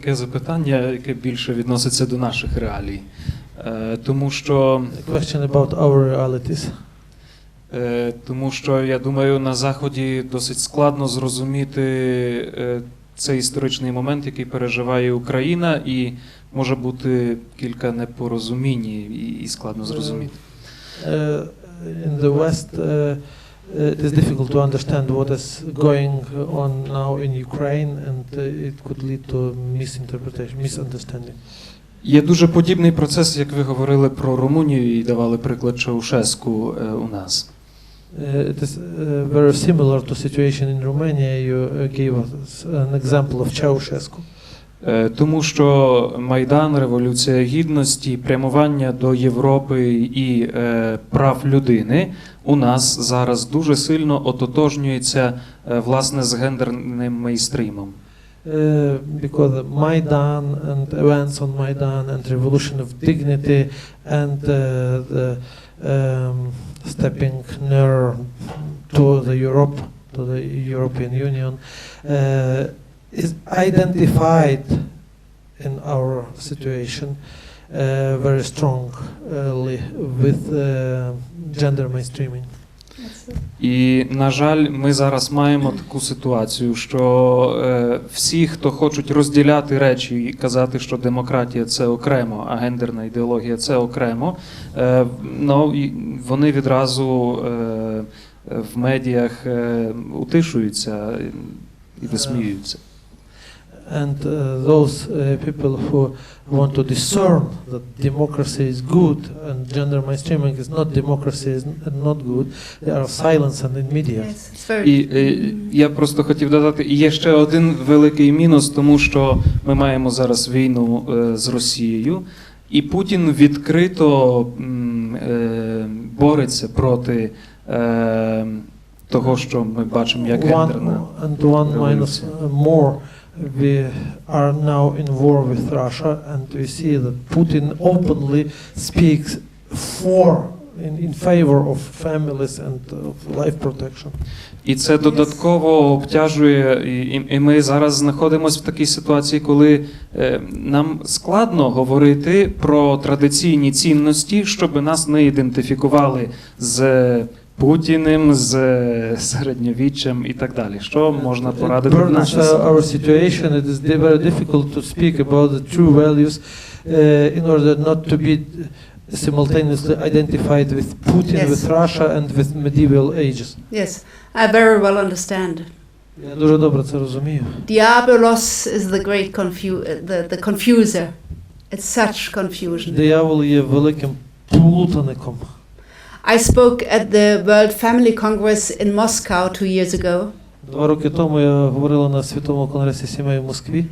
Таке запитання, яке більше відноситься до наших реалій. Е, Тому що, question about our realities. е, тому що я думаю, на Заході досить складно зрозуміти е, цей історичний момент, який переживає Україна, і може бути кілька непорозумінь і- і складно зрозуміти. Uh, in the West, uh, it is difficult to understand what is going on now in Ukraine, and uh, it could lead to misinterpretation, misunderstanding. Є дуже подібний процес, як ви говорили про Румунію і давали приклад Чаушеску е, у нас. Uh, it is uh, very similar to situation in Romania. You uh, gave us an example of Ceausescu. Е, Тому що Майдан, Революція Гідності, прямування до Європи і е, прав людини у нас зараз дуже сильно ототожнюється е, власне з гендерним мейстрімом. Uh, because Maidan and events on Maidan and revolution of dignity and uh, the um, stepping near to the Europe, to the European Union, uh, is identified in our situation uh, very strongly with uh, gender mainstreaming. І, на жаль, ми зараз маємо таку ситуацію, що е, всі, хто хочуть розділяти речі і казати, що демократія це окремо, а гендерна ідеологія це окремо, е, ну, і вони відразу е, в медіях е, утишуються і висміюються. And uh, those uh, people who want to discern that democracy is good and gender mainstreaming is not democracy is not good, they are silenced and in media. Yes. І е, я просто хотів додати, і є ще один великий мінус, тому що ми маємо зараз війну е, з Росією, і Путін відкрито е, бореться проти е, того, що ми бачимо як гендерна. One, and one minus uh, more, we are now in war with Russia, and we see that Putin openly speaks for, in, in favor of families and of life protection. І це додатково обтяжує, і, і- ми зараз знаходимося в такій ситуації, коли е, нам складно говорити про традиційні цінності, щоб нас не ідентифікували з Путіним, з середньовіччям і так далі. Що можна порадити uh, ситуації? our situation. It is very difficult to speak about the true values uh, in order not to be simultaneously identified with Putin, Yes. with Russia, and with medieval ages. Yes, I very well understand. Я дуже добре це розумію. Diabolos is the great confu- uh, the, the confuser. It's such confusion. Диявол є великим плутаником. I spoke at the World Family Congress in Moscow two years ago. Два роки тому я говорила на світовому конгресі сімей в Москві.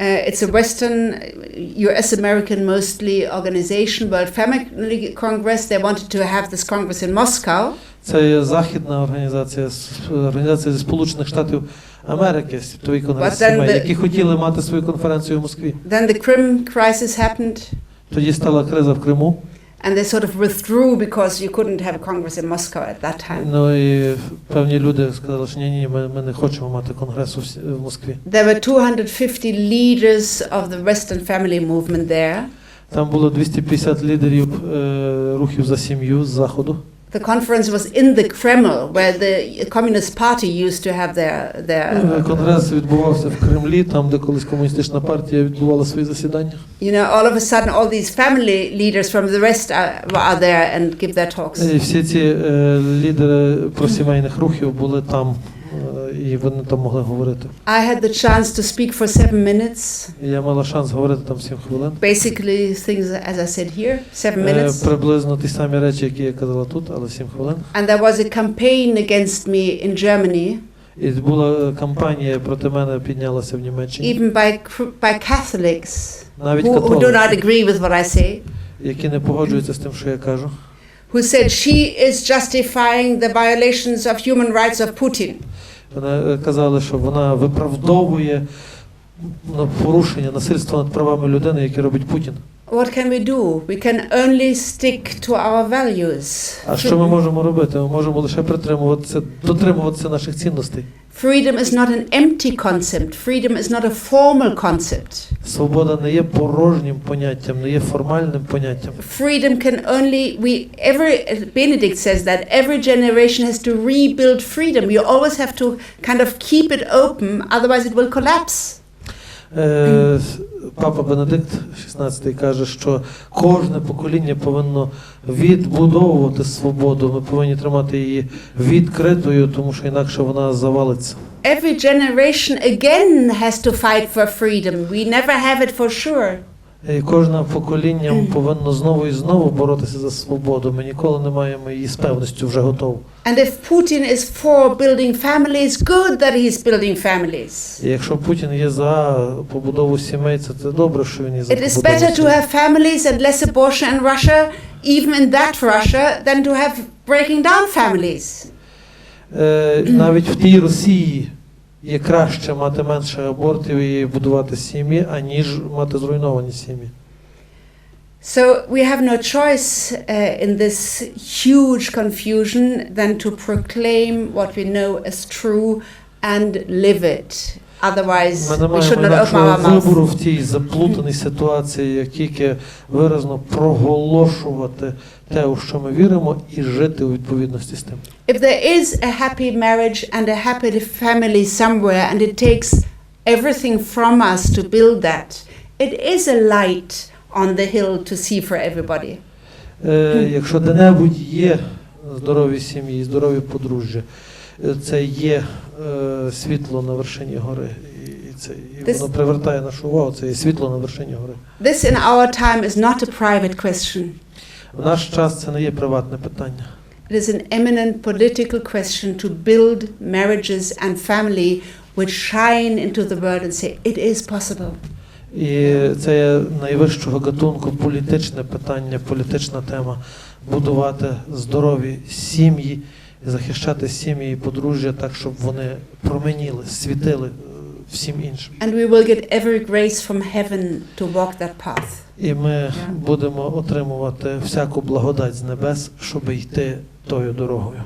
Uh, it's a Western, uh, US American mostly organization, World Family Congress. They wanted to have this Congress in Moscow. Це є західна організація, організація зі Сполучених Штатів Америки, світовий конгрес сімей, the- які хотіли мати свою конференцію в Москві. Then the Crim crisis happened, Тоді стала криза в Криму. and they sort of withdrew because you couldn't have a Congress in Moscow at that time. Ну і певні люди сказали, що ні, ні, ми, ми не хочемо мати конгресу в, С- в Москві. There were 250 leaders of the Western family movement there. Там було 250 лідерів е, рухів за сім'ю з заходу. The conference was in the Kremlin, where the Communist Party used to have their Е, their. Конгрес відбувався в Кремлі, там, де колись комуністична партія відбувала свої засідання. You know, all of a sudden, all these family leaders from the rest are, are there and give their talks. І всі ці е, лідери просімейних рухів були там, е, і вони там могли говорити. I had the chance to speak for seven minutes. Я мала шанс говорити там 7 хвилин. Basically, things as I said here, seven Е, minutes. приблизно ті самі речі, які я казала тут, але 7 хвилин. And there was a campaign against me in Germany, І була е, кампанія проти мене піднялася в Німеччині. even by by Catholics Навіть who, who do not agree with what I say. які не погоджуються з тим, що я кажу. who said she is justifying the violations of human rights of Putin. Е, казали, що вона виправдовує порушення насильства над правами людини, яке робить Путін. What can we do? We can only stick to our values. А що ми можемо робити? Ми можемо лише притримуватися, дотримуватися наших цінностей. Freedom is not an empty concept. Freedom is not a formal concept. Свобода не є порожнім поняттям, не є формальним поняттям. Freedom can only we every Benedict says that every generation has to rebuild freedom. You always have to kind of keep it open, otherwise it will collapse. Е, Папа Бенедикт XVI каже, що кожне покоління повинно відбудовувати свободу. Ми повинні тримати її відкритою, тому що інакше вона завалиться. Every generation again has to fight for freedom. We never have it for sure. І кожне покоління повинно знову і знову боротися за свободу. Ми ніколи не маємо її з певністю вже готову. And if Putin is for building families, good that he's building families. І якщо Путін є за побудову сімей, це, це добре, що він є за It is better to have families and less abortion in Russia, even in that Russia, than to have breaking down families. Е, навіть в тій Росії є краще мати менше абортів і будувати сім'ї, аніж мати зруйновані сім'ї. So we have no choice uh, in this huge confusion than to proclaim what we know as true and live it. Otherwise, Ми не we should маємо not open our інакшого вибору в тій заплутаній ситуації, як тільки виразно проголошувати те, у що ми віримо, і жити у відповідності з тим. If there is a happy marriage and a happy family somewhere, and it takes everything from us to build that, it is a light on the hill to see for everybody. Е, якщо де-небудь є здорові сім'ї, здорові подружжя, е, це є е, світло на вершині гори. І, це і воно привертає нашу увагу, це є світло на вершині гори. This in our time is not a private question. В наш час це не є приватне питання. It is an eminent political question to build marriages and family which shine into the world and say, it is possible. І це є найвищого гатунку політичне питання, політична тема будувати здорові сім'ї, захищати сім'ї і подружжя так, щоб вони променіли, світили е, всім іншим. And we will get every grace from heaven to walk that path. І ми будемо отримувати всяку благодать з небес, щоб йти тою дорогою.